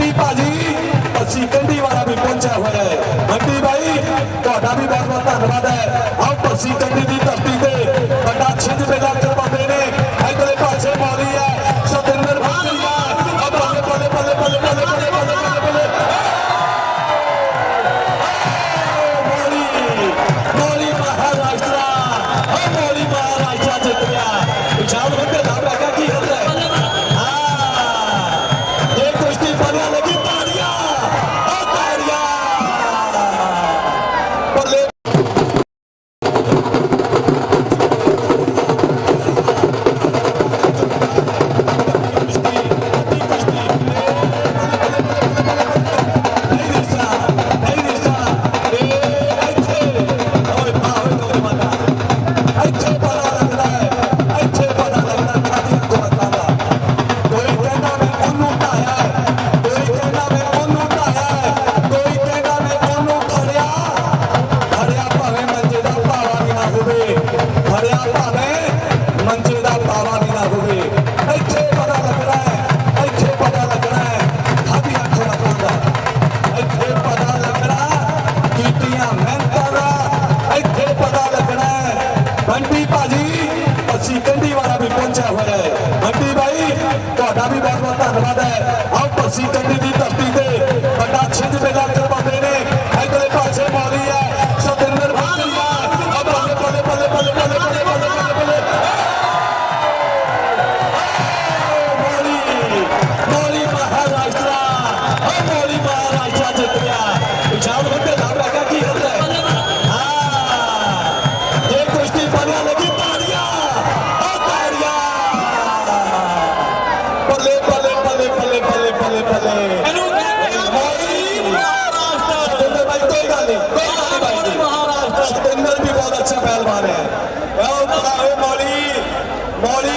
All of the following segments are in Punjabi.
ਵੀ ਭਾਜੀ, ਅਸੀਂ ਕੰਢੀ ਵਾਲਾ ਵੀ ਪਹੁੰਚਿਆ ਹੋਇਆ ਹੈ। ਮੰਡੀ ਬਾਈ, ਤੁਹਾਡਾ ਵੀ ਬਹੁਤ ਬਹੁਤ ਧੰਨਵਾਦ ਹੈ। ਆਓ ਪਰਸੀ ਕੰਢੀ ਦੀ ਧਰਤੀ ਤੇ, ਵੱਡਾ ਛਿੰਝ ਮੇਲਾ ਕਰਵਾਉਂਦੇ ਨੇ। ਇਧਰੇ ਪਾਸੇ ਮੌਲੀ ਹੈ। ਸਤਿੰਦਰ ਭਾਜੀਆ ਆ ਬੱਲੇ ਬੱਲੇ ਬੱਲੇ ਬੱਲੇ ਬੱਲੇ ਬੱਲੇ ਬੱਲੇ ਬੱਲੇ ਬੱਲੇ ਮੌਲੀ ਮੌਲੀ ਮਹਾਰਾਸ਼ਟਰਾ ਆ ਮੌਲੀ See que te. सतेंद्र भी बहुत अच्छा पहलवान है मौली मौली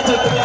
맞을 때